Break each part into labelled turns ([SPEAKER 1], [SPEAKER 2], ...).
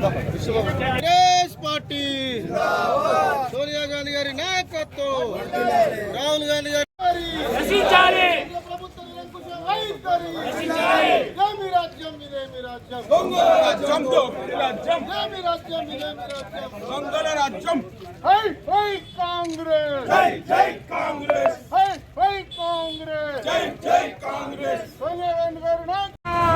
[SPEAKER 1] Congress party. Sonia Gandhi గారి నాయకత్వం. రాహుల్ గాంధీ గారి
[SPEAKER 2] నశించాలి
[SPEAKER 1] ప్రభుత్వం నిరంకుశ వైఖరి
[SPEAKER 2] నశించాలి
[SPEAKER 1] ఇదేమి రాజ్యం ఇదేమి రాజ్యం
[SPEAKER 3] రాజ్యం దోపిడీ రాజ్యం
[SPEAKER 1] ఇదేమి రాజ్యం ఇదేమి రాజ్యం
[SPEAKER 3] దొంగల రాజ్యం
[SPEAKER 1] హై హై కాంగ్రెస్
[SPEAKER 3] జై జై కాంగ్రెస్
[SPEAKER 1] హై హై కాంగ్రెస్
[SPEAKER 3] జై జై కాంగ్రెస్
[SPEAKER 1] సోనియా గాంధీ గారి నాయకత్వం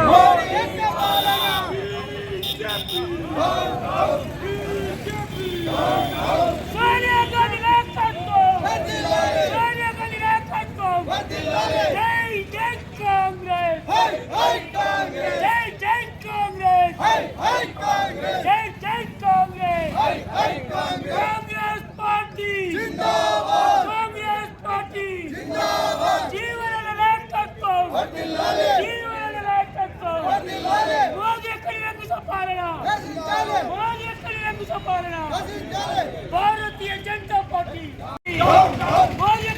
[SPEAKER 2] సోనియా గాంధీ నాయకత్వం సోనియా గాంధీ నాయకత్వం జై జై కాంగ్రెస్ జై జై కాంగ్రెస్ జై జై కాంగ్రెస్ కాంగ్రెస్ పార్టీ కాంగ్రెస్ పార్టీ జీవన నాయకత్వం జీవన నాయకత్వం మోదీ ఎక్కడి రంగు సంపాదన మోదీ ఎక్కడి రంగు సంపాదన భారతీయ జనతా పార్టీ మోదీ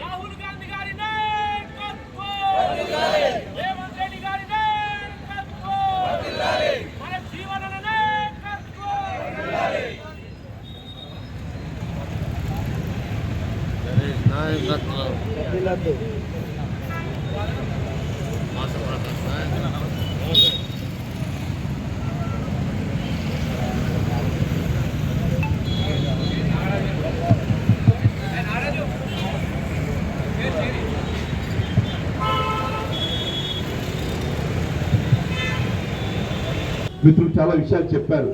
[SPEAKER 1] రాహుల్ గాంధీ
[SPEAKER 2] గారి నాయకత్వం రేవంత్ రెడ్డి గారి నాయకత్వం మన జీవన నాయకత్వం
[SPEAKER 4] మిత్రులు చాలా విషయాలు చెప్పారు.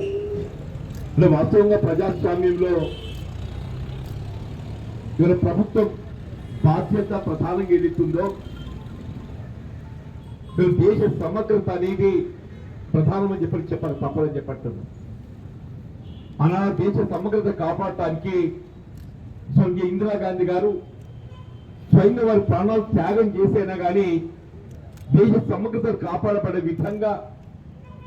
[SPEAKER 4] అంటే వాస్తవంగా ప్రజాస్వామ్యంలో ఇవాళ ప్రభుత్వం బాధ్యత ప్రధానంగా ఏదైతుందో మీరు దేశ సమగ్రత అనేది ప్రధానమని చెప్పి చెప్పాలి తప్పదని చెప్పట్లేదు. అలా దేశ సమగ్రత కాపాడటానికి స్వర్గీయ ఇందిరాగాంధీ గారు స్వయంగా వారి ప్రాణాలు త్యాగం చేసేనా కానీ దేశ సమగ్రత కాపాడబడే విధంగా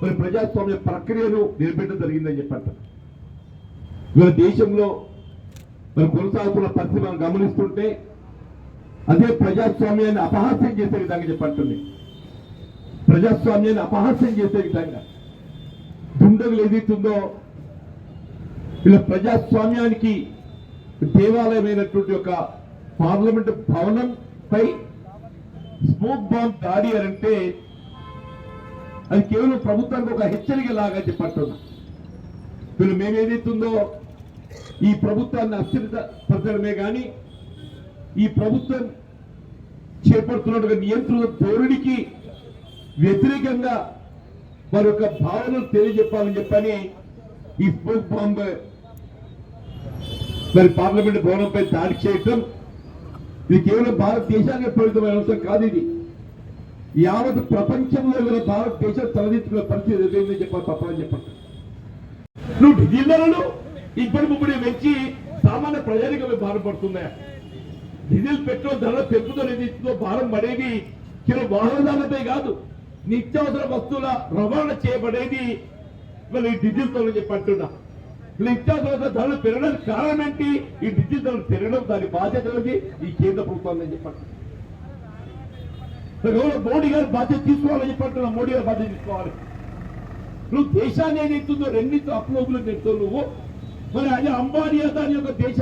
[SPEAKER 4] మరి ప్రజాస్వామ్య ప్రక్రియను నిలబెట్టడం జరిగిందని చెప్పంట. ఇవాళ దేశంలో మరి కొనసాగుతున్న పరిస్థితి మనం గమనిస్తుంటే అదే ప్రజాస్వామ్యాన్ని అపహాస్యం చేసే విధంగా చెప్పంటుంది. ప్రజాస్వామ్యాన్ని అపహాస్యం చేసే విధంగా దుండగులు ఏదైతుందో ఇలా ప్రజాస్వామ్యానికి దేవాలయమైనటువంటి ఒక పార్లమెంట్ భవనం పై స్మోక్ బాంబ్ దాడి అంటే అది కేవలం ప్రభుత్వానికి ఒక హెచ్చరిక లాగా చెప్పట్టున్నా వీళ్ళు మేము ఈ ప్రభుత్వాన్ని అస్థిరత పరచడమే కానీ ఈ ప్రభుత్వం చేపడుతున్న నియంత్రణ ధోరణికి వ్యతిరేకంగా వారి యొక్క భావనలు తెలియజెప్పాలని చెప్పని ఈ స్మోక్ బాంబ్ మరి పార్లమెంట్ భవనంపై దాడి చేయటం ఇది కేవలం భారతదేశానికి పరిమితమైన అంశం కాదు ఇది. యావత్ ప్రపంచంలో గల భారతదేశం తలదించుకునే పరిస్థితి ఎదురైందని చెప్పాలి తప్పని చెప్పండి. నువ్వు డీజిల్ ఇప్పటి ముప్పటి పెంచి సామాన్య ప్రజానికి భారం డీజిల్ పెట్రోల్ ధరల పెరుగుదల ఏదైతుందో భారం పడేది కేవలం వాహనదారులపై కాదు నిత్యావసర వస్తువుల రవాణా చేయబడేది. మరి డీజిల్తో చెప్పంటున్నా నిత్యావసర ధరలు పెరగడానికి కారణం ఏంటి? ఈ డీజిల్ ధరలు పెరగడం దాని బాధ్యత ఈ కేంద్ర ప్రభుత్వం చెప్పండి. ఎవరో మోడీ గారు బాధ్యత తీసుకోవాలని చెప్పంటున్నా మోడీ గారు బాధ్యత తీసుకోవాలి. నువ్వు దేశాన్ని ఏదైతుందో రెండింటి అప్లోగులు నెడుతూ నువ్వు. మరి అదే అంబానీ అదాని యొక్క దేశ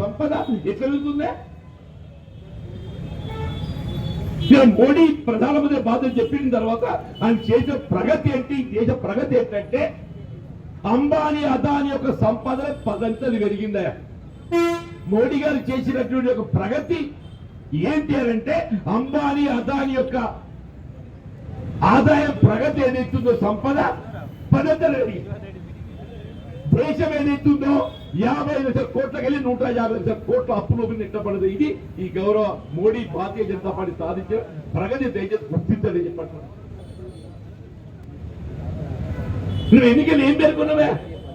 [SPEAKER 4] సంపద ఎట్లా వెళ్తుందే? మోడీ ప్రధానమంత్రి బాధ్యత చెప్పిన తర్వాత ఆయన చేసిన ప్రగతి ఏంటి? దేశ ప్రగతి ఏంటంటే అంబానీ అదాని యొక్క సంపద పదంతలు పెరిగిందా మోడీ గారు చేసినటువంటి ఒక ప్రగతి ఏంటి అని అంటే అంబానీ అదాని యొక్క ఆదాయం ప్రగతి ఏదైతుందో సంపద పదతలేదు దేశం ఏదైతుందో యాభై లక్షల కోట్ల వెళ్ళి నూట యాభై లక్షల కోట్ల అప్పులోపు నెట్టబడదు ఇది ఈ గౌరవ మోడీ భారతీయ జనతా పార్టీ సాధించిన ప్రగతి దయచేసి గుర్తించని చెప్పండి. నువ్వు ఎన్నికలు ఏం పేర్కొన్నావే?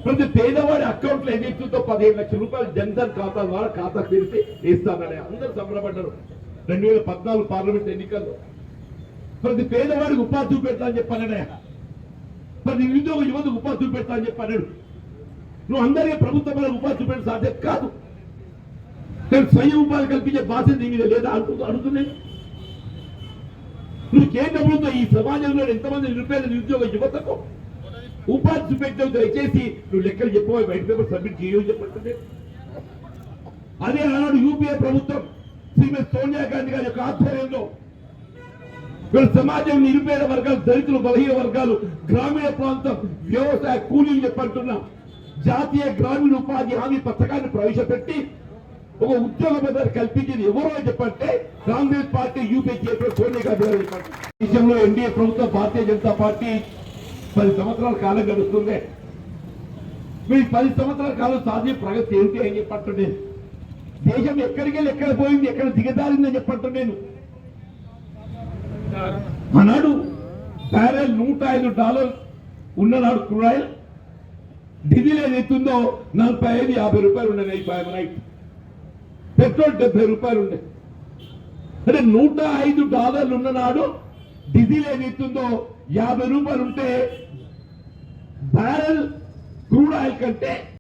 [SPEAKER 4] ప్రతి పేదవాడి అకౌంట్లో పదిహేను లక్షల రూపాయలు జన్ధన్ ఖాతా ద్వారా ఖాతా తెరిచి వేస్తానని అందరూ సంబరపడ్డారు. రెండు వేల పద్నాలుగు పార్లమెంట్ ఎన్నికల్లో. ప్రతి పేదవాడికి ఉపాధి చూపెడతా అని చెప్పాననే ప్రతి నిరుద్యోగ యువతకు ఉపాధి చూపెడతా అని చెప్పాడు నువ్వు అందరికీ ప్రభుత్వ ఉపాధి చూపెట్టే సాధ్యం కాదు. నేను స్వయం ఉపాధి కల్పించే బాధ్యత నీ మీద లేదా అడుగుతూ అడుగుతున్నాను. నువ్వు కేంద్ర ప్రభుత్వం ఈ సమాజంలో ఎంతమంది నిరుపేద నిరుద్యోగ యువతకు ఉపాధి చూపెట్టావు దయచేసి నువ్వు లెక్కలు చెప్పవు బయట పేపర్ సబ్మిట్ చేయవు చెప్పండి అదే ఆనాడు యూపీఏ ప్రభుత్వం శ్రీమతి సోనియా గాంధీ గారి యొక్క ఆధ్వర్యంలో వీళ్ళ సమాజం నిరుపేద వర్గాలు దళితులు బలహీన వర్గాలు గ్రామీణ ప్రాంతం వ్యవసాయ కూలీలు చెప్పంటున్నా. జాతీయ గ్రామీణ ఉపాధి హామీ పథకాన్ని ప్రవేశపెట్టి ఒక ఉద్యోగ భద్రత కల్పించేది ఎవరో చెప్పంటే Congress party UP chairman Sonia Gandhi గారు చెప్పండి దేశంలో ఎన్డీఏ ప్రభుత్వం భారతీయ జనతా పార్టీ పది సంవత్సరాల కాలం గడుస్తుంది. మీ పది సంవత్సరాల కాలం సాధ్య ప్రగతి ఏంటి అని చెప్పంటుండే దేశం ఎక్కడికి వెళ్ళి ఎక్కడ పోయింది ఎక్కడ దిగజారిందని చెప్పట్టు నేను ఆనాడు బ్యారెల్ నూట ఐదు డాలర్ ఉన్ననాడు క్రూరాయిల్ ఢిల్లీలో ఏదైతుందో నలభై ఐదు యాభై రూపాయలు ఉండే నైట్ ఫైవ్ నైట్ పెట్రోల్ డెబ్బై రూపాయలు ఉండే. అంటే నూట ఐదు డాలర్లు ఉన్ననాడు డీజిల్ ఏదైతుందో యాభై రూపాయలు ఉంటే బ్యారెల్ క్రూడ్ ఆయిల్ కంటే